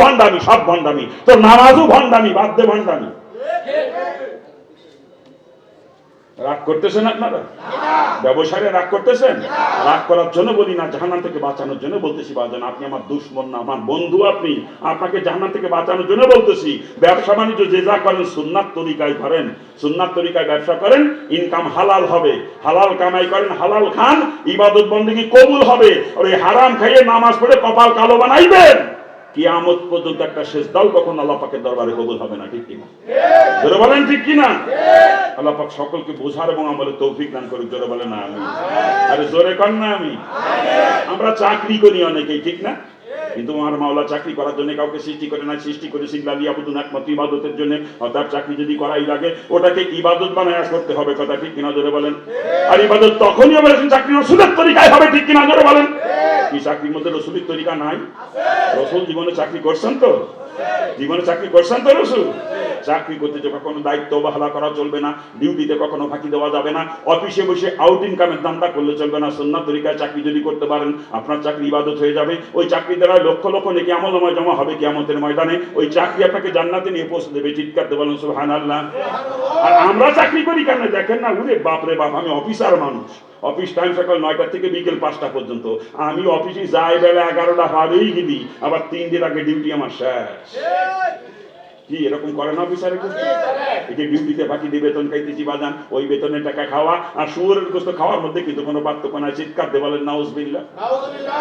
ভণ্ডামি, সব ভণ্ডামি। তো নামাজও ভণ্ডামি, বাদ দে ভণ্ডামি। রাগ করতেছেন আপনারা? ব্যবসায়ীরা রাগ করতেছেন? রাগ করার জন্য বলি না, জাহান্নাম থেকে বাঁচানোর জন্য বলতেছি বাজান আপনি আমার দুশ্মন না, আমার বন্ধু আপনি। আপনাকে জাহান্নাম থেকে বাঁচানোর জন্য বলতেছি, ব্যবসা বাণিজ্য যে যা করেন সুন্নাত তরিকায় করেন। সুন্নাত তরিকায় ব্যবসা করেন ইনকাম হালাল হবে। হালাল কামাই করেন, হালাল খান, ইবাদত বন্দী কবুল হবে। আর এই হারাম খাইয়ে নামাজ পড়ে কপাল কালো বানাইবেন। কিয়ামত পর্যন্ত একটা শেষ দাও কখন আল্লাহ পাকের দরবারে কবুল হবে না, ঠিক কিনা? জোরে বলেন, ঠিক কিনা? আল্লাহ পাক সকলকে বোঝার এবং আমলে তৌফিক দান করুক, জোরে বলেন না আমি আরে জোরে কর না আমি? আমরা চাকরি করি অনেকেই, ঠিক না? কিন্তু আমার মাওলা, চাকরি করার জন্য কাউকে সৃষ্টি করে না সৃষ্টি করে সিগলালি আবুদুন একমাত্র ইবাদতের জন্য। অর্থাৎ চাকরি যদি করাই লাগে, ওটাকে ইবাদত বানায় করতে হবে, কথা ঠিক কিনা ধরে বলেন? আর ইবাদত তখনই হবে চাকরি রসুলের তরিকায় হবে, ঠিক কিনা ধরে বলেন? কি চাকরির মধ্যে রসুলের তরিকা নাই? রসুল জীবনে চাকরি করছেন তো? জীবনে চাকরি করছেন তো রসুল? চাকরি করতে যে কখনো দায়িত্ব অবহেলা করা চলবে না, ডিউটিতে কখনো ফাঁকি দেওয়া যাবে না, অফিসে বসে আউট ইনকামের দান্দা করলে চলবে না সন্ন্যাত তরিকায় চাকরি যদি করতে পারেন, আপনার চাকরি ইবাদত হয়ে যাবে। ওই চাকরি দ্বারা লক্ষ লক্ষ নাকি আমলনামায় জমা হবে কিয়ামতের ময়দানে। ওই চাকরি আপনাকে জান্নাতে নিয়ে পৌঁছে দেবে, চিৎকার দেবেন সুহান আল্লাহ আর আমরা চাকরি করি কেন দেখেন না, উরে বাপরে বাপ, আমি অফিসার মানুষ। অফিস টাইম সকাল নয়টা থেকে বিকেল পাঁচটা পর্যন্ত। আমি অফিসে যাই বেলা এগারোটা হবেই গেলি আবার তিন দিন আগে ডিউটি আমার শেষ। কি এরকম করে না ডিউটিতে বাকি দিয়ে বেতন খাইতেছি বাজান ওই বেতনের টাকা খাওয়া আর শুয়োরের গোস্ত খাওয়ার মধ্যে কিন্তু কোনো পার্থক্য নাই চিৎকার বলেন নাউজ বিল্লা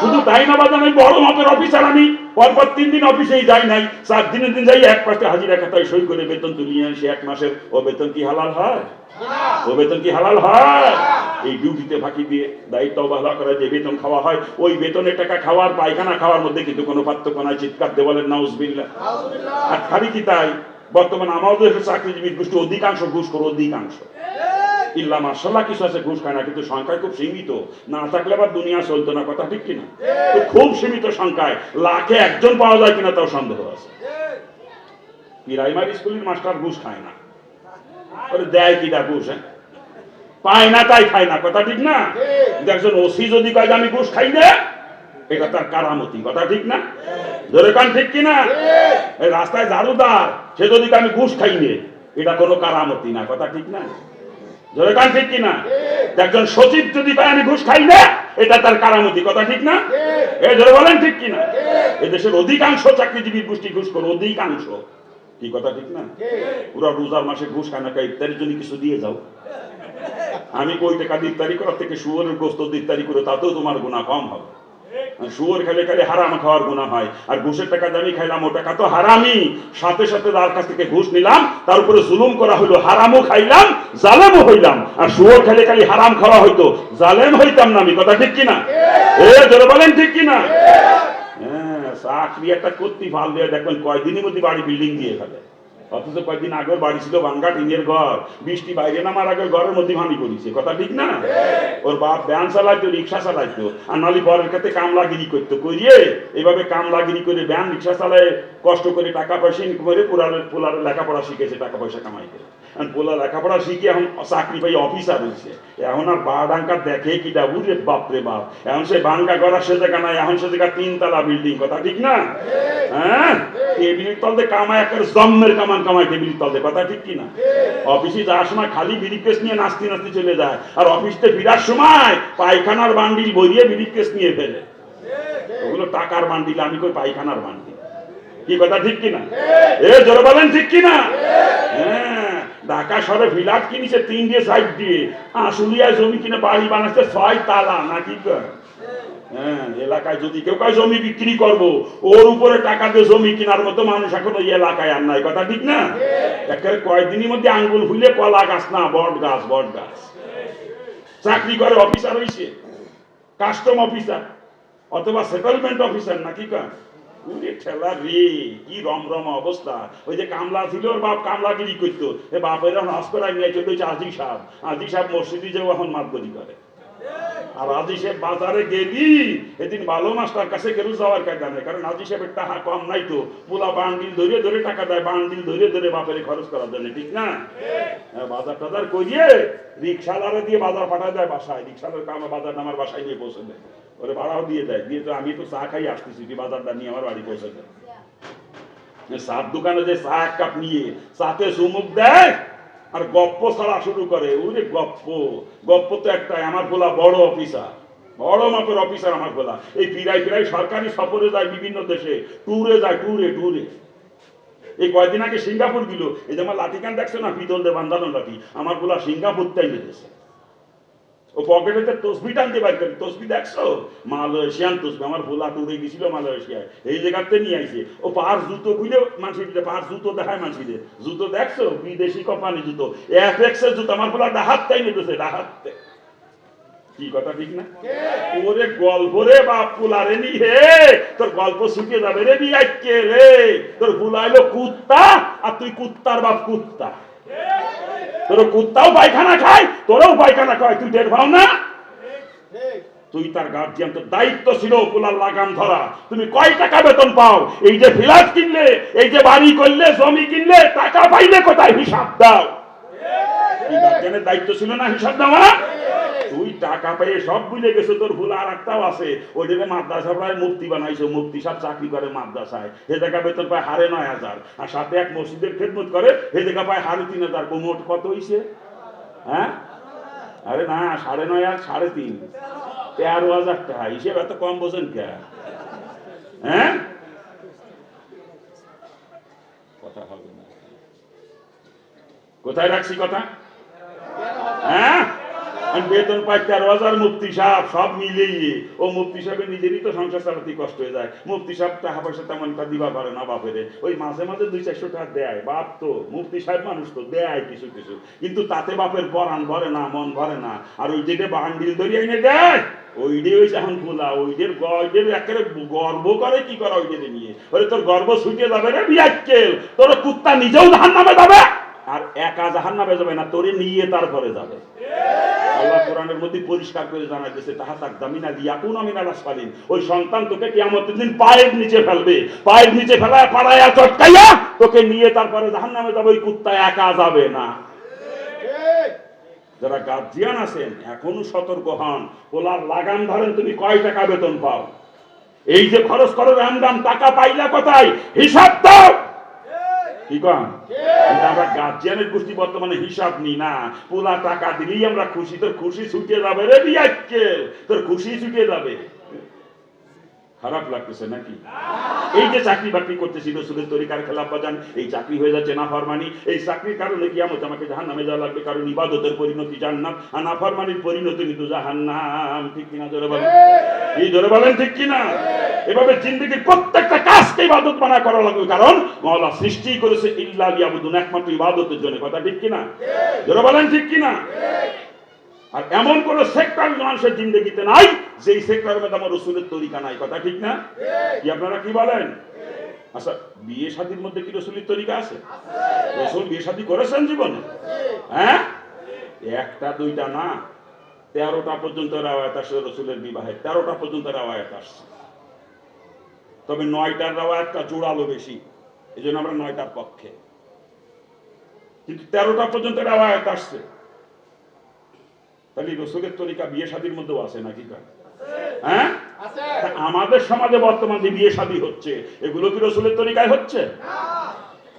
শুধু তাই না বাজান আমি বড় মাপের অফিসার আমি। পরপর তিন দিন অফিসেই যাই নাই সাত দিনের দিন যাই এক পাশে হাজিরা খাতায় সই করে বেতন তুলিয়ে আসি এক মাসের। ও বেতন কি হালাল হয়? ও বেতন কি হালাল হয়? এই ডিউটিতে ফাঁকি দিয়ে দায়িত্ব অবহেলা করে যে বেতন খাওয়া হয়, ওই বেতনের টাকা খাওয়ার, পায়খানা খাওয়ার মধ্যে কিন্তু কোনো পার্থক্য নাই। চিৎকার দিয়ে বলেন নাউজ বিল্লা আর খালি কি তাই? বর্তমান আমাদের চাকরিজীবী গোষ্ঠী অধিকাংশ ঘুষ করে, অধিকাংশ। ইল্লা মার্শাল্লাহ কিছু আছে, ঘুষ খায় না, কিন্তু সংখ্যায় খুব সীমিত। না থাকলে আবার দুনিয়া চলতো না, কথা ঠিক কিনা? খুব সীমিত সংখ্যায়, লাখে একজন পাওয়া যায় কিনা তাও সন্দেহ আছে। প্রাইমারি স্কুলের মাস্টার ঘুষ খায় না। দেয় কিটা ঘুষ হ্যাঁ? পায় না তাই খায় না। কথা ঠিক না? একজন ওসি যদি কয় যে আমি ঘুষ খাই না এটা তার কারামতি। কথা ঠিক না? ধরে কান ঠিক কিনা? এই রাস্তায় ঝাড়ুদার সে যদি আমি ঘুষ খাই নে এটা কোনো কারামতি না। কথা ঠিক না? ধরে কান ঠিক কিনা? একজন সচিব যদি কয় আমি ঘুষ খাই না এটা তার কারামতি। কথা ঠিক না? এ ধরে বলেন ঠিক কিনা? এদেশের অধিকাংশ চাকরিজীবী গোষ্ঠী ঘুষ করে অধিকাংশ। কি কথা ঠিক না? পুরো রোজার মাসে ঘুষ খানা খাই ইত্যাদির জন্য কিছু দিয়ে যাও। আমি কই টাকা ইত্যাদি করার থেকে শুয়োরের গোস্ত ইত্যাদি করে তাতেও তোমার গুণা কম হবে। শুয়োর খেলে খেলে হারাম খাওয়ার গুণা হয়। আর ঘুষের টাকা দামি খাইলাম, ও টাকা তো হারামি সাথে সাথে তার কাছ থেকে ঘুষ নিলাম, তার উপরে জুলুম করা হলো হারামও খাইলাম, জালেমও হইলাম। আর শুয়োর খেলে খালি হারাম খাওয়া হইতো, জালেম হইতাম না আমি, কথা ঠিক কিনা? এ, জোরে বলেন ঠিক কিনা? হ্যাঁ চাকরি একটা করতে ভালো, দেখবেন কয়দিনের মধ্যে বাড়ি বিল্ডিং দিয়ে ফেলে। অথচ কয়েকদিন আগে বাড়ি ছিল ভাঙ্গা টিনের ঘর। বৃষ্টি বাইরে নামার আগে ঘরের মধ্যে ভানি করেছে কথা ঠিক না? ওর বাপ ব্যান চালাইতো, রিক্সা চালাইতো, আর নালি পরের ক্ষেত্রে কামলাগিরি করতো। করিয়ে এইভাবে কামলাগিরি করে ব্যান রিক্সা চালায় কষ্ট করে টাকা পয়সা ইনকাম করে পোলারের লেখাপড়া শিখেছে টাকা পয়সা কামাইতে আর পোলা লেখাপড়া শিখে এখন চাকরি পাই অফিসার হয়েছে এখন আর বা ডাঙ্কা দেখে কি ডাবু রে বাপ রে বাপ এখন সে বাঙ্কা করার সে জায়গা নাই এখন সে জায়গা তিনতলা বিল্ডিং কথা ঠিক না হ্যাঁ টেবিলের তলতে কামায় একটা জম্মের কামান কামায় টেবিলের তলতে কথা ঠিক কি না অফিসে যাওয়ার সময় খালি বিরিকেস নিয়ে নাচতে নাচতে চলে যায় আর অফিসতে ফিরার সময় পায়খানার বান্ডিল বইয়ে বিরিকেস নিয়ে ফেলে ওগুলো টাকার বান্ডিল আমি কই পায়খানার বান্ডিল কি কথা ঠিক কিনা এ জোরে বলেন ঠিক কিনা হ্যাঁ ঢাকা শহরে কিনেছে তিন দিয়ে সাইড দিয়ে। আশুলিয়ায় জমি কিনে বাড়ি বানাচ্ছে ছয় তালা নাকি হ্যাঁ এলাকায় যদি কেউ কাউ জমি বিক্রি করব ওর উপরে টাকা দিয়ে জমি কেনার মতো মানুষ এখন ওই এলাকায় আর নাই কথা ঠিক না? একেবারে কয়েকদিনের মধ্যে আঙ্গুল ফুলে কলা গাছ না বট গাছ বট গাছ। চাকরি করে অফিসার হয়েছে কাস্টম অফিসার অথবা সেটেলমেন্ট অফিসার নাকি কয় উরে ঠেলা রে, কি রমরম অবস্থা। ওই যে কামলা ছিল, ওর বাপ কামলাগিরি করতো। এ বাপের এখন হসপিটাল নিয়ে চলে হচ্ছে আজি সাহেব। আজি সাহেব মসজিদে যে এখন মাতবরি করে। আর আজি সাহেব বাজারে গেলি এদিন ভালো মাস্টার কাছে গেলু যাওয়ার কায়দা নেই। কারণ আজি সাহেবের টাকা কম নাই তো। পুলা বান্ডিল ধরে ধরে টাকা দেয় বান্ডিল ধরে ধরে বাপের খরচ করার জন্য ঠিক না? হ্যাঁ, বাজার টাজার করিয়ে রিক্সালারে দিয়ে বাজার পাঠা দেয় বাসায়। রিক্সালার কামে বাজার আমার বাসায় নিয়ে পৌঁছে দেয়। ওরে ভাড়াও দিয়ে দেয়। দিয়ে তো আমি তো চা খাই আসতেছি তুই বাজারটা নিয়ে আমার বাড়ি পৌঁছে দেয় চার দোকানে যে চা এক কাপ নিয়ে চাতে চুমুক দেয় আর গপ্প ছাড়া শুরু করে ওই যে গপ্প গপ্প তো একটাই, আমার খোলা বড় অফিসার, বড় মাপের অফিসার আমার খোলা। এই পিরাই পিরাই সরকারি সফরে যায় বিভিন্ন দেশে, ট্যুরে যায়, ট্যুরে ট্যুরে। এই কয়দিন আগে সিঙ্গাপুর গেল, এই যে আমার লাঠিকান দেখছ না? পিতল দিয়ে বান্ধানো লাঠি। আমারগুলা সিঙ্গাপুর তাই গেছে ও পকেটেতে তসবি টানতে পারি তসবি দেখছ? মালয়েশিয়ান তসবি আমার ভোলা টুরে গেছিল মালয়েশিয়ায়। এই জায়গাতে নিয়ে আইছে। ও পাঁচ জুতো খুলে মানুষের পাঁচ জুতো দেখায় মানুষের জুতো দেখছ? বিদেশি কোম্পানি জুতো। এফএক্স এর জুতো আমার ভোলা ডাহাত তাই নিতেছে ডাহাত কি কথা ঠিক না? ওরে গল্প রে বাপ পুলারে নি হে তোর গল্প শুকিয়ে যাবে রে বিয়াইকে রে। তোর বুলাইলো কুত্তা আর তুই কুত্তার বাপ কুত্তা। তোর কুত্তাও পায়খানা খায় তোরও পায়খানা খায় তুই টের পাও না? তুই তার গার্জিয়ান তোর দায়িত্ব ছিল পোলার লাগাম ধরা। তুমি কয় টাকা বেতন পাও? এই যে ফ্ল্যাট কিনলে এই যে বাড়ি করলে জমি কিনলে টাকা পাইলে কোথায় হিসাব দাও? গার্জিয়ানের দায়িত্ব ছিল না হিসাব দেওয়া? টাকা পেয়ে সব বুঝে গেছে, তোর ভুল আর একটাও আছে। ওই জন্য মাদ্রাসা প্রায় মুক্তি বানাইছে, মুক্তি সব চাকরি করে মাদ্রাসায়। হে জায়গা বেতন পায় হারে নয় হাজার। আর সাথে এক মসজিদের খেদমত করে হে জায়গা পায় হারে তিন হাজার। মোট কত হইছে? হ্যাঁ? আরে না, সাড়ে নয় আর সাড়ে তিন। তেরো হাজার টাকা। হিসেব এত কম বোঝেন কে? হ্যাঁ? কথা হবে না। কোথায় রাখছি কথা? হ্যাঁ? বেতন পাই তেরো হাজার মুফতি সাহেব, সব মিলিয়ে। ও মুফতি সাহেবের নিজেরই তো সংসার চালাতে কষ্ট হয়ে যায়। মুফতি সাহেব টাকা পয়সা তেমন তা দিবা পারে না বাপেরে। ওই মাঝে মাঝে দুই চারশো টাকা দেয়। বাপ তো, মুফতি সাহেব মানুষ তো, দেয় কিছু কিছু। কিন্তু তাতে বাপের পরাণ ভরে না, মন ভরে না। আর ওই যেটা বান্ডিল ধরিয়ে এনে দেয়, ওইডে ওই এখন খোলা। একেবারে গর্ব করে কি করে ওইদের নিয়ে? ওরে তোর গর্ব ছুটিয়ে যাবে রে বিয়াক্কেল। তোর কুত্তা নিজেও নামে যাবে। আর একা জাহান নামে যাবে না, তোরে নিয়ে তারপরে যাবে। আল্লাহ কোরআনের মধ্যে পরিষ্কার করে জানা গেছে তাহা তাক দামিনা দিয়া কোন আমিনাল আসফালিন ওই সন্তান তোকে কিয়ামতের দিন পায়ের নিচে ফেলবে। পায়ের নিচে ফেলায় পাড়ায়া চটকাইয়া তোকে নিয়ে তারপরে জাহান নামে যাবে ওই কুত্তা একা যাবে না। যারা গার্জিয়ান আছেন এখনও সতর্ক হন। ওলার লাগাম ধরেন তুমি কয় টাকা বেতন পাও? এই যে খরচ করো রামদাম টাকা পাইলা কোথায়? হিসাব দাও। কি কিন্তু আমরা গার্জিয়ানের গোষ্ঠী বর্তমানে হিসাব নি না। পোলা টাকা দিলেই আমরা খুশি, তোর খুশি ছুটে যাবে রে বিয়াক্কেল তোর খুশি ছুটে যাবে। খারাপ লাগতেছে নাকি? এই যে চাকরি বাকরি করতেছি, রসুলের তরিকার খেলাফ বাজান, এই চাকরি হয়ে যাচ্ছে না ফরমানি এই চাকরির কারণে কি আমত আমাকে জাহান নামে যাওয়া লাগবে, কারণ ইবাদতের পরিণতি জান্নাত, আর না ফরমানির পরিণতি কিন্তু জাহান্নাম। ঠিক কিনা জোরে বলেন? এই জোরে বলেন ঠিক কিনা? এভাবে জিন্দগির প্রত্যেকটা কাজকে ইবাদত বানা করা লাগবে। কারণ মহলা সৃষ্টি করেছে ইল্লা লিয়াবুদুন একমাত্র ইবাদতের জন্য। কথা ঠিক কিনা? জোরে বলেন ঠিক কিনা? আর এমন কোন সেক্টর মানুষের জিন্দগিতে নাই যেই সেক্টরের মধ্যে আমার রসুলের তরিকা নাই। কথা ঠিক না? কি আপনারা কি বলেন? আচ্ছা বিয়ে শাদীর মধ্যে কি রসুলের তরিকা আছে? রসুল বিয়ে শাদী করেছেন জীবনে? হ্যাঁ? একটা দুইটা না? তেরোটা পর্যন্ত রাওয়ায়াত আসছে রসুলের বিবাহে। তেরোটা পর্যন্ত রাওয়ায়াত আসছে। তবে নয়টার রাওয়ায়াতটা জোড়ালো বেশি। এই জন্য আমরা নয়টার পক্ষে। কিন্তু তেরোটা পর্যন্ত রাওয়ায়াত আসছে। তাহলে রসুলের তরিকা বিয়ে শাদীর মধ্যেও আছে নাকি কার হ্যাঁ? আমাদের সমাজে বর্তমান যে বিয়ে শাদী হচ্ছে এগুলো কি রসুলের তরিকায় হচ্ছে?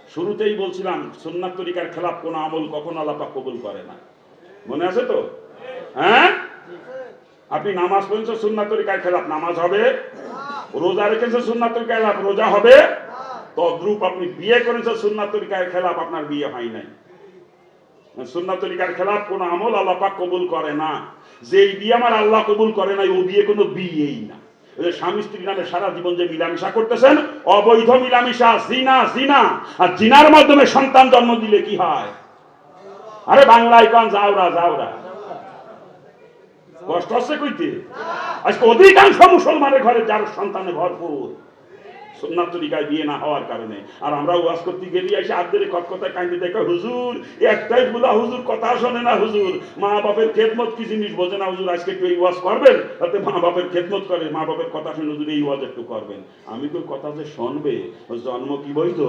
শুরুতেই বলছিলাম সুন্নাত তরিকার খেলাফ কোন আমল কখন আলাপা কবুল করে না। মনে আছে তো? হ্যাঁ? আপনি নামাজ পড়েছেন সুন্নাত তরিকার খেলাফ নামাজ হবে? রোজা রেখেছেন সুন্নাত তরিকার খেলাফ, রোজা হবে? তদ্রূপ আপনি বিয়ে করেছেন সুন্নাত তরিকার খেলাফ আপনার বিয়ে হয় নাই। সুন্নাত তরিকার খেলাফ কোন আমল আল্লাহ পাক কবুল করে না। যেই বিয়ে আমার আল্লাহ কবুল করে না ও বিয়ে কোনো বিয়েই না। স্বামী স্ত্রী নামে সারা জীবন যে মিলামিশা করতেছেন, অবৈধ মিলামিশা, জিনা জিনা, আর জিনার মাধ্যমে সন্তান জন্ম দিলে কি হয়? আরে বাংলায় কান, যাওরা যাওরা। কষ্ট হচ্ছে কইতে? আজকে অধিকাংশ মুসলমানের ঘরে যার সন্তানে ভরপুর সোমনাথ তরিকায় বিয়ে না হওয়ার কারণে। আর আমরা ওয়াজ করতে গেলি, এসে আদের কথা কান্দি দেখে, হুজুর, একটাই বুলা হুজুর কথা শোনে না হুজুর। মা বাপের খেদমত কি জিনিস বোঝে না হুজুর? আজকে একটু এই ওয়াজ করবেন? তাতে মা বাপের খেদমত করে মা বাপের কথা শুনে হুজুর এই ওয়াজ একটু করবেন। আমি তো কথা যে শুনবে জন্ম কি বৈধ?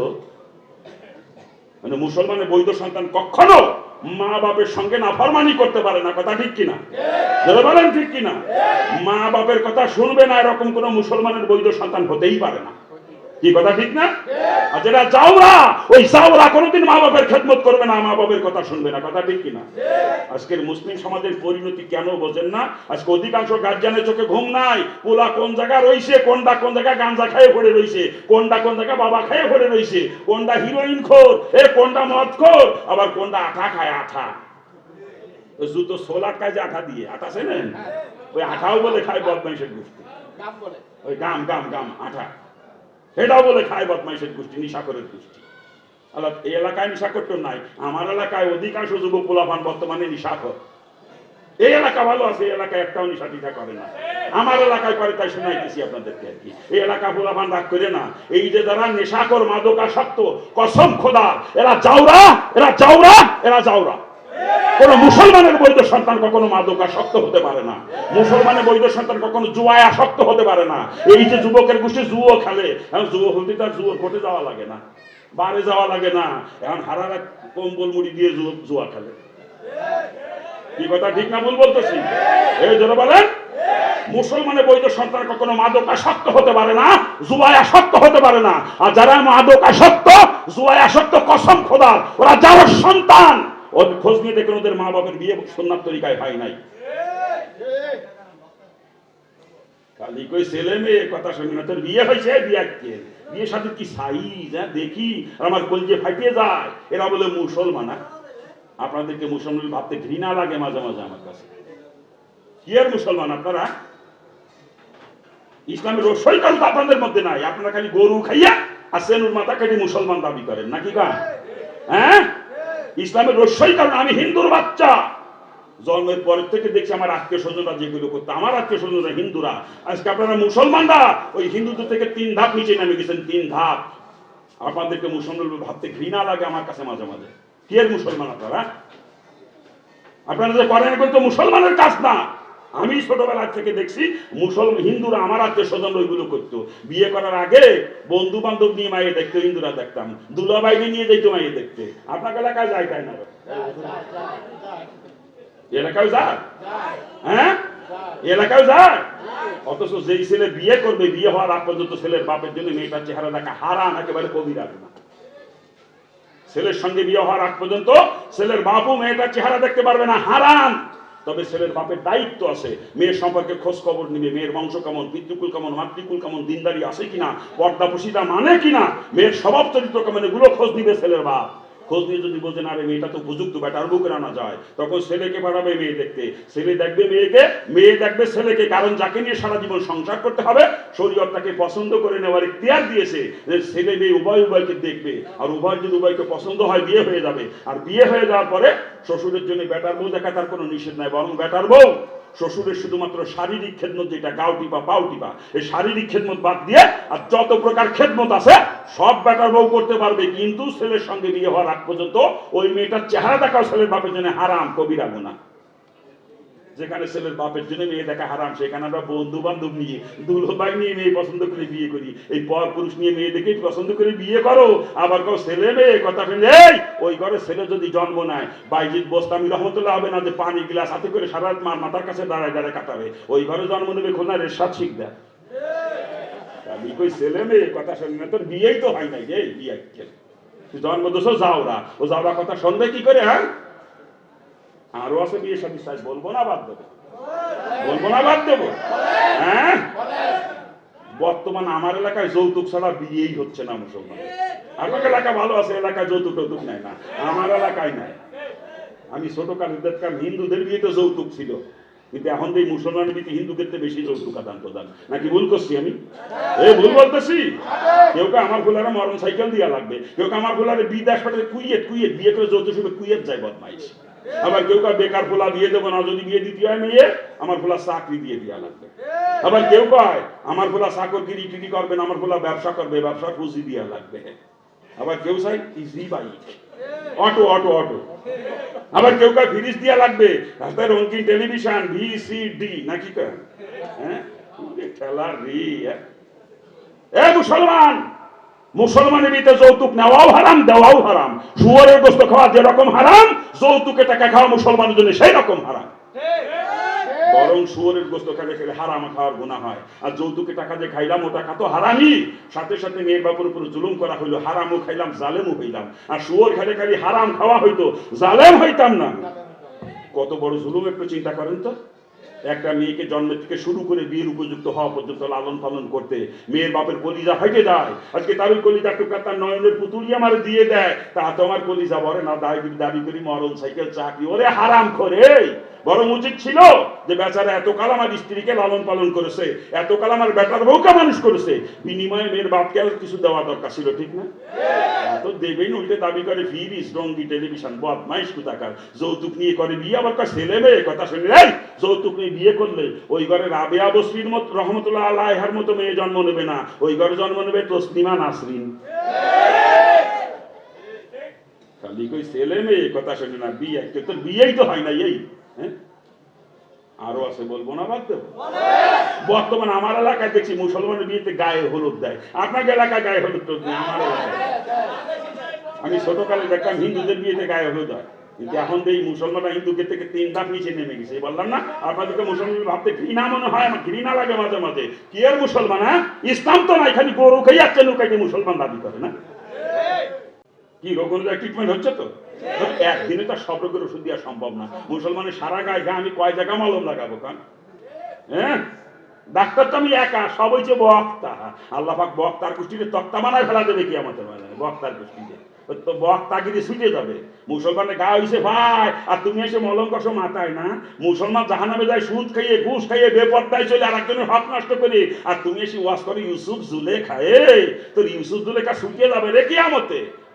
মানে মুসলমানের বৈধ সন্তান কখনো মা বাপের সঙ্গে নাফরমানি করতে পারে না কথা ঠিক কিনা? বলেন ঠিক কিনা? মা বাপের কথা শুনবে না এরকম কোন মুসলমানের বৈধ সন্তান হতেই পারে না। কি কথা ঠিক না? আর যেটা যাওরা ওই যাওরা কোনোদিন মা বাবার খেদমত করবে না মা বাবার কথা শুনবে না কথা ঠিক কিনা? আজকের মুসলিম সমাজের পরিণতি কেন বোঝেন না? আজকে অধিকাংশ গার্জিয়ানের চোখে ঘুম নাই। পোলা কোন জায়গা রইছে কোনটা কোন জায়গা গাঞ্জা খাইয়ে পড়ে রইছে কোনটা কোন জায়গা বাবা খাইয়ে পড়ে রইছে কোনটা হিরোইন খোর এ কোনটা মদ খোর আবার কোনটা আঠা খায় আঠা। জুতো সোলার কাজে আঠা দিয়ে আঠা চেনেন? ওই আঠাও বলে খায় বদমাইশের গোষ্ঠী ওই গাম গাম গাম আঠা। সেটাও বলে খায় বদমাইশের গোষ্ঠী নিশাকরের গোষ্ঠী। আলাদা এই এলাকায় নিশাকর তো নাই। আমার এলাকায় অধিকাংশ যুব পোলাপান বর্তমানে নিশাকর এই এলাকা ভালো আছে, এই এলাকায় একটাও নিশা টিশা করে না। আমার এলাকায় করে, তাই শোনাইতেছি আপনাদেরকে আর কি। এই এলাকা পোলাপান রাগ করে না। এই যে যারা নেশাকর মাদকাসক্ত, কসম খোদা, এরা যাওরা এরা যাওরা এরা যাওরা কোন মুসলমানের বৈধ সন্তান কখনো মাদকাসক্ত হতে পারে না। মুসলমানের বৈধ সন্তান কখনো জুয়ায় আসক্ত হতে পারে না। এই যে যুবকের গোষ্ঠী জুয়ো খেলে, এখন জুয়ো হতে তার জুয়ো কোর্টে যাওয়া লাগে না, বারে যাওয়া লাগে না। এখন হারারা কম্বল মুড়ি দিয়ে জুয়া খেলে। কি কথা, ঠিক না ভুল বলতেছি? এই জন্য বলেন। মুসলমানের বৈধ সন্তান কখনো মাদক আসক্ত হতে পারে না, জুয়ায় আসক্ত হতে পারে না। আর যারা মাদক আসক্ত জুয়ায় আসক্ত কসম খোদার, ওরা যার সন্তান। খোঁজ নিয়ে দেখেন, ওদের মা বাবার বিয়ে সন্ন্যার তরিকায় হয় নাই। খালি কই ছেলে মেয়ে, কথা শুনি না। তোর বিয়ে হয়েছে? বিয়ে কে বিয়ে সাথে কি সাইজ হ্যাঁ? দেখি। আর আমার কলজে ফাটিয়ে যায়। এরা বলে মুসলমান হ্যাঁ? আপনাদেরকে মুসলমান ভাবতে ঘৃণা লাগে মাঝে মাঝে আমার কাছে। কি আর মুসলমান আপনারা? ইসলামের রসই কাল তো আপনাদের মধ্যে নাই। আপনারা খালি গরু খাইয়া আর সেনুর মাথা কেটে মুসলমান দাবি করেন। নাকি কা হ্যাঁ? ইসলামের রসই কারণ, আমি হিন্দুর বাচ্চা। জন্মের পরের থেকে দেখছি আমার আত্মীয় স্বজনরা যেগুলো করতো, আমার আত্মীয় স্বজনরা হিন্দুরা। আজকে আপনারা মুসলমানরা, ওই হিন্দুদের থেকে তিন ধাপ নিচে নামে গেছেন, তিন ধাপ। আপনাদেরকে মুসলমান ভাবতে ঘৃণা লাগে আমার কাছে মাঝে মাঝে। কি এর মুসলমান আপনারা? আপনারা যে করেন তো মুসলমানের কাজ না। আমি ছোটবেলা থেকে দেখছি মুসলমান হিন্দুরা আমার আত্মীয় স্বজন ওইগুলো করতো। বিয়ে করার আগে বন্ধু বান্ধব নিয়ে মাইয়ে দেখতো, হিন্দুরা দেখতাম। দুলাবাইকে নিয়ে যেত মাইয়ে দেখতে। আপনার এলাকায় যায় তাই না? এলাকায় হ্যাঁ? এলাকায় অথচ যেই ছেলে বিয়ে করবে, বিয়ে হওয়ার আগ পর্যন্ত ছেলের বাপের জন্য মেয়েটার চেহারা দেখা হারাম, একেবারে কবি কবিরা না। ছেলের সঙ্গে বিয়ে হওয়ার আগ পর্যন্ত ছেলের বাপু মেয়েটার চেহারা দেখতে পারবে না, হারাম। তবে ছেলের বাপের দায়িত্ব আছে। মেয়ের সম্পর্কে খোঁজ খবর নিবে। মেয়ের বংশ কেমন, পিতৃকুল কেমন, মাতৃকুল কেমন, দিনদারি আছে কিনা পর্দা পুষিতা মানে কিনা, মেয়ের স্বভাব চরিত্র কেমন, এগুলো খোঁজ নিবে ছেলের বাপ। খোঁজ নিয়ে যদি বলছেন আরে মেয়েটা তো উপযুক্ত বেটার বুকে আনা যায়। তখন ছেলেকে পাঠাবে মেয়ে দেখতে। ছেলে দেখবে মেয়েকে, মেয়ে দেখবে ছেলেকে, কারণ যাকে নিয়ে সারা জীবন সংসার করতে হবে, শরীয়ত তাকে পছন্দ করে নেওয়ার ইতিহার দিয়েছে যে ছেলে মেয়ে উভয় উভয়কে দেখবে। আর উভয় যদি উভয়কে পছন্দ হয়, বিয়ে হয়ে যাবে। আর বিয়ে হয়ে যাওয়ার পরে শ্বশুরের জন্য বেটার বউ দেখা তার কোনো নিষেধ নাই, বরং বেটার বউ শ্বশুরের শুধুমাত্র শারীরিক খেদমত যেটা, গাও টিপা, পাও টিপা, এই শারীরিক খেদমত বাদ দিয়ে আর যত প্রকার খেদমত আছে, সব বেটার বউ করতে পারবে, কিন্তু ছেলের সঙ্গে বিয়ে হওয়ার আগ পর্যন্ত ওই মেয়েটার চেহারা দেখাও ছেলের বাপের জন্য হারাম, কবিরা গুণা যেখানে ছেলের বাপের জন্য মেয়ে দেখা হারাম, সেখানে আমরা বন্ধু বান্ধব নিয়ে দুলো ভাই নিয়ে, মেয়ে পছন্দ করে বিয়ে করি। এই পর পুরুষ নিয়ে মেয়ে দেখে পছন্দ করে বিয়ে করো। আবার কেউ ছেলে মেয়ে, কথা ফেলে ওই ঘরে ছেলে যদি জন্ম নেয়, বাইজিৎ বস্তামি রহমতুল্লাহ হবে না যে পানি গ্লাস হাতে করে সারা মার মাথার কাছে দাঁড়ায় দাঁড়ায় কাটাবে? ওই ঘরে জন্ম নেবে খোলা রেশাদ শিখ দেয় আমি কই, ছেলে মেয়ে, কথা শুনি না তোর বিয়েই তো হয় নাই রে, বিয়ে জন্ম দোষ যাওরা ও যাওরা কথা শুনবে কি করে হ্যাঁ? আরও আছে বিয়ে সাথে সাজ বলব না, বাদ দেবো। বলব না, বাদ দেবো। হ্যাঁ? বর্তমান আমার এলাকায় যৌতুক ছাড়া বিয়েই হচ্ছে না মুসলমান। আপনার এলাকা ভালো আছে, এলাকায় যৌতুক টৌতুক নেয় না। আমার এলাকায় নাই। আমি ছোট কালীদের কাম হিন্দুদের বিয়ে তো যৌতুক ছিল। কিন্তু এখন যে মুসলমানের বিয়ে হিন্দুদের চেয়ে বেশি যৌতুক আদান প্রদান। নাকি ভুল করছি আমি? এ, ভুল বলতেছি? কেউ কে আমার ফুলারে মরণ সাইকেল দিয়া লাগবে? কেউ কে আমার ফুলারে বিদেশ পাঠাতে কুইয়েট কুইয়েট, বিয়ে করে যৌতুক হিসেবে কুইয়েট যায় বদমাইশ। আবার কেউ কা বেকার ফুলা বিয়ে দেবো না যদি বিয়ে দিতে হয় মেয়ে আমার ফুলা চাকরি দিয়ে দেওয়া লাগবে। আবার কেউ কয় আমার ফুলা চাকরগিরি টিরি করবে না আমার ফুলা ব্যবসা করবে ব্যবসা পুঁজি দেওয়া লাগবে। আবার কেউ চাই easy bike. Auto auto auto. আবার কেউ কার ফ্রিজ দিয়া লাগবে রাস্তায় রঙিন টেলিভিশন ভি সি ডি। নাকি কয়? হ্যাঁ? ঠেলার রে এ মুসলমান! মুসলমানের বিতে যৌতুক নেওয়াও হারাম, দেওয়াও হারাম। শুয়ারের গোস্ত খাওয়া যেরকম হারাম, যৌতুকে টাকা খাওয়া মুসলমানের জন্য সেই রকম হারাম। বরং গোস্ত খেলে খেলে হারাম খাওয়ার গুণা হয়। আর যৌতুকে টাকা যে খাইলাম ও টাকা তো হারামি সাথে সাথে মেয়ের বাপুর উপর জুলুম করা হইল, হারামও খাইলাম, জালেমও হইলাম। আর শুয়োর খেলে খালি হারাম খাওয়া হইতো, জালেম হইতাম না। কত বড় জুলুম, একটু চিন্তা করেন তো। একটা মেয়েকে জন্ম থেকে শুরু করে বিয়ের উপযুক্ত হওয়া পর্যন্ত লালন পালন করতে মেয়ের বাপের কলিজা হেঁটে যায়। আজকে তার ওই কলিজা টুকা তার নয়নের পুতুলি আমার দিয়ে দেয়। তা তো আমার কলিজা বলে না দাবি দাবি করি, মরণ সাইকেল চাকরি, ওরে হারাম করে। বরং উচিত ছিল যে বেচারা এত কাল আমার স্ত্রীকে লালন পালন করেছে এত কাল আমার বেটার বউকে মানুষ করেছে। বিনিময়ে মেয়ের বাপকে আর কিছু দেওয়া দরকার ছিল, ঠিক না? তো দেবেন উল্টে দাবি করে ফিরিস, রঙ্গি টেলিভিশন, বদমাইশ কোথাকার। যৌতুক নিয়ে করে বিয়ে, আবার ছেলে মেয়ে, কথা শুনে যৌতুক নিয়ে বিয়ে করলে, ওই ঘরে রাবেয়া বসরির মতো, রহমতুল্লাহ আল্লাহার মতো মেয়ে জন্ম নেবে না। ওই ঘরে জন্ম নেবে তসলিমা নাসরিন। খালি কই ছেলে মেয়ে, কথা শুনে না, বিয়ে। তোর বিয়েই তো হয় না এই হ্যাঁ? আরও আছে বলব না বাদ দেবো বর্তমানে আমার এলাকায় দেখছি মুসলমানের বিয়েতে গায়ে হলুদ দেয়। আপনার এলাকায় গায়ে হলুদ তো আমি ছোটকালে দেখতাম হিন্দুদের বিয়েতে গায়ে হলুদ হয়। কিন্তু এখন তো এই মুসলমানরা হিন্দুকে থেকে তিন ধাপ নিচে নেমে গেছে। বললাম না, আপনাদেরকে মুসলমান ভাবতে ঘৃণা মনে হয়, আমার ঘৃণা লাগে মাঝে মাঝে। কি আর মুসলমান হ্যাঁ? ইসলাম তো নাই, খালি গরু খেয়ে যাচ্ছে নৌকাকে মুসলমান দাবি করে, না? কি রোগ অনুযায়ী ট্রিটমেন্ট হচ্ছে তো? একদিনে তো সব রোগের ওষুধ দেওয়া সম্ভব না। মুসলমানের সারা গায়ে গায়ে আমি কয় জায়গা মলম লাগাবো, কান? হ্যাঁ? ডাক্তার তো আমি একা, সব হয়েছে বক্তা। আল্লাহ পাক বক্তার কুষ্টিতে তক্তা বানায় ফেলা দেবে কি আমাদের বেলায় তো বক্তাগিরি ছুটে যাবে। মুসলমানের গা হইছে ভাই, আর তুমি এসে মাথায় না? মুসলমান জাহানামে যায়, সুদ খাইয়ে, ঘুষ খাইয়ে চলে আর একজনের নষ্ট করে। আর তুমি এসে ওয়াশ করে, ইউসুফ জুলে খায়ে। তোর ইউসুফ শুকিয়ে যাবে রে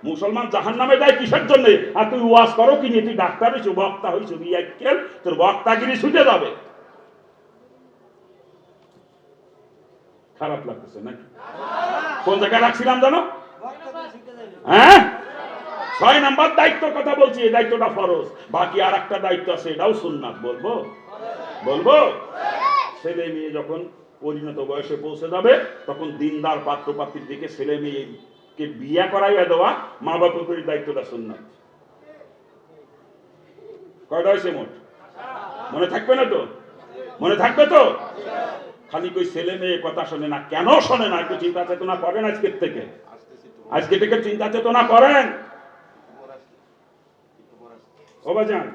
মুসলমান জাহান নামে যায় কিসের জন্য? আর তুই ওয়াজ করো কি তুই ডাক্তার হয়েছো বক্তা হয়েছো বিয়াক্কেল তোর বক্তাগিরি ছুটে যাবে। খারাপ লাগতেছে নাকি? কোন জায়গায় রাখছিলাম জানো? হ্যাঁ? ছয় নাম্বার দায়িত্বর কথা বলছি, এই দায়িত্বটা ফরজ। বাকি আর একটা দায়িত্ব আছে, এটাও সুন্নাত, বলব? বলব? ছেলে মেয়ে যখন পরিণত বয়সে পৌঁছে যাবে, তখন দিনদার পাত্র পাত্রীর দিকে ছেলে মেয়েকে বিয়া করাইয়া দেওয়া মা বাপের দায়িত্বটা সুন্নাত। কয়টা হয়েছে মোট? মনে থাকবে না তো? মনে থাকবে তো? খালি কই ছেলে মেয়ে কথা শোনে না, কেন শোনে না? একটু চিন্তা চেতনা করেন আজকের থেকে। আজকে থেকে চিন্তা চেতনা করেন। ও বাজান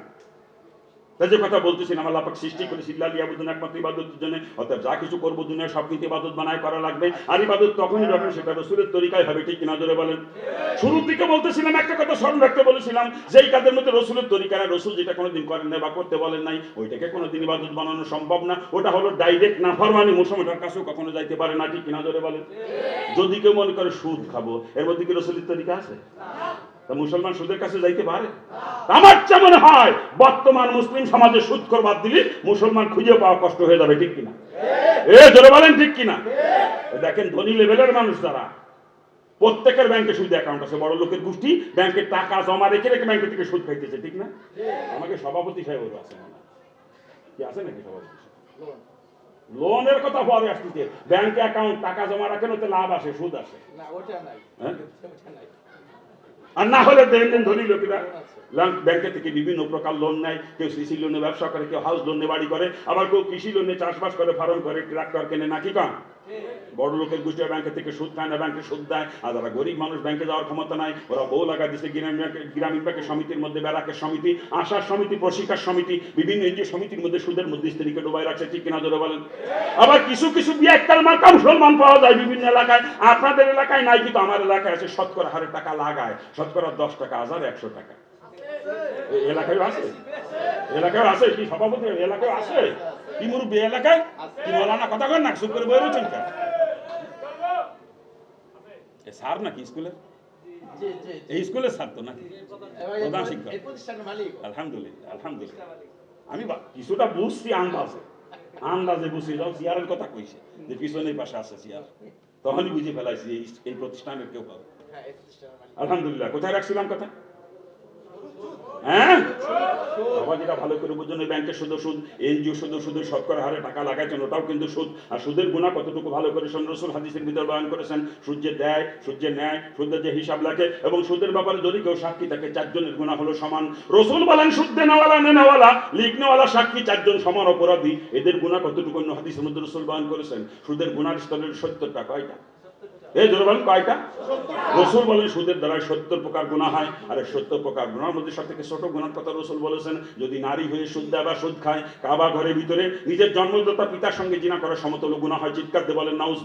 যে কথা বলতেছিলাম আল্লাহ পাক সৃষ্টি করে সিল্লাহ ইয়াবুদুন একমাত্র ইবাদতের জন্য অর্থাৎ যা কিছু করব দুনিয়া সব কিন্তু ইবাদত বানায় করা লাগবে। আর ইবাদত তখনই যখন সেটা রসুলের তরিকায় হবে, ঠিক কিনা ধরে বলেন। শুরুর দিকে বলতেছিলাম, একটা কথা স্মরণ রাখতে বলেছিলাম, যেই কাজের মধ্যে রসুলের তরিকা না রসুল যেটা কোনোদিন করেন না বা করতে বলেন নাই, ওইটাকে কোনোদিন ইবাদত বানানো সম্ভব না। ওটা হলো ডাইরেক্ট না ফরমানি মুসলমানটার কাছেও কখনো যাইতে পারে না, ঠিক কিনা ধরে বলেন। যদি কেউ মনে করে, সুদ খাব। এর মধ্যে কি রসুলের তরিকা আছে? তা মুসলমান সুদের কাছে যাইতে পারে? আমার যা মনে হয় বর্তমান মুসলিম সমাজে সুদ কর বাদ দিলে মুসলমান খুঁজে পাওয়া কষ্ট হয়ে যাবে ঠিক কিনা? এ জোরে বলেন ঠিক কিনা? দেখেন ধনী লেভেলের মানুষ যারা প্রত্যেকের ব্যাংকে সুদ অ্যাকাউন্ট আছে বড় লোকের গোষ্ঠী ব্যাংকে টাকা জমা রেখে রেখে ব্যাংকে থেকে সুদ খাইতেছে ঠিক না? আমাকে সভাপতি সাহেব আছে কি আছে নাকি সভাপতি লোনের কথা পরে আসতেছে ব্যাংকে অ্যাকাউন্ট টাকা জমা রাখেন ওতে লাভ আসে সুদ আসে। না ওটা নাই। হ্যাঁ? আর না হলে দেন ধনী লোকেরা। ব্যাংকে থেকে বিভিন্ন প্রকার লোন নেয়। কেউ সিসি লোনে ব্যবসা করে, কেউ হাউস লোনে বাড়ি করে, আবার কেউ কৃষি লোনে চাষবাস করে ফার্ম করে ট্রাক্টর কেনে, নাকি কান বড় লোকের গোষ্ঠী ব্যাংকে থেকে সুদ খায় না, ব্যাংকে সুদ দেয়। আর যারা গরিব মানুষ, ব্যাংকে যাওয়ার ক্ষমতা নাই, ওরা বউ লাগা দিচ্ছে গ্রামীণ ব্যাংকের সমিতির মধ্যে, ব্যারাকের সমিতি, আশার সমিতি, প্রশিক্ষার সমিতি, বিভিন্ন এনজিও সমিতির মধ্যে সুদের মধ্যে স্ত্রীকে ডুবাই রাখছে, ঠিক কিনা ধরে বলেন? আবার কিছু কিছু বিয়াক্কাল মার্কা মুসলমান পাওয়া যায় বিভিন্ন এলাকায়। আপনাদের এলাকায় নাই, কিন্তু আমার এলাকায় আছে, শতকরা হারে টাকা লাগায়। শতকরা দশ টাকা, হাজার একশো টাকা। এলাকায় আছে? এলাকায় আছে? কি সভাপতি? এলাকায় আছে? কি মুরব্বী এলাকায় কি বলা না কথা কর না চুপ করে বই রয়েছেন কেন? এ স্যার নাকি স্কুলের? এই স্কুলের স্যার তো নাকি? প্রধান শিক্ষক। আলহামদুলিল্লাহ আলহামদুলিল্লাহ। আমি কিছুটা বুঝছি আন্দাজে। আন্দাজে বুঝছি যাও চেয়ারের কথা কইছে যে পিছনের পাশে আছে চেয়ার তখনই বুঝে ফেলাইছি এই প্রতিষ্ঠানের কেউ হবে। হ্যাঁ আলহামদুলিল্লাহ কোথায় রাখছিলাম কথা? হ্যাঁ? যেটা ভালো করে বুঝুন ব্যাংকের শুধু সুদ, এনজিও শুধু শুধু শতকরা হারে টাকা লাগাইছেন ওটাও কিন্তু সুদ। আর সুদের গুণা কতটুকু ভালো করে রসুল হাদিসের ভিতরে বয়ান করেছেন সূর্যের দেয় সূর্যের ন্যায় সূর্যের যে হিসাব লাগে এবং সুদের ব্যাপারে যদি কেউ সাক্ষী থাকে, চারজনের গুণা হলো সমান। রসুল বলেন, সুদ দেনেওয়ালা নেনেওয়ালা লিখনেওয়ালা সাক্ষী চারজন সমান অপরাধী। এদের গুণা কতটুকু? অন্য হাদিসের মধ্যে রসুল বয়ান করেছেন, সুদের গুণার স্তরের সত্তরটা কয়টা? এই ধরে বলেন, কয়টা? রসুল বলেন, সুদের দ্বারা সত্তর প্রকার গুণা হয়, আর সত্তর প্রকার গুণার মধ্যে সব থেকে ছোট গুণার কথা রসুল বলেছেন, যদি নারী হয়ে সুদ দেয় বা সুদ খায়, কাবা ঘরের ভিতরে নিজের জন্মদাতা পিতার সঙ্গে জিনা করার সমতল গুণা হয়, চিৎকার দিয়ে বলেন নাউজ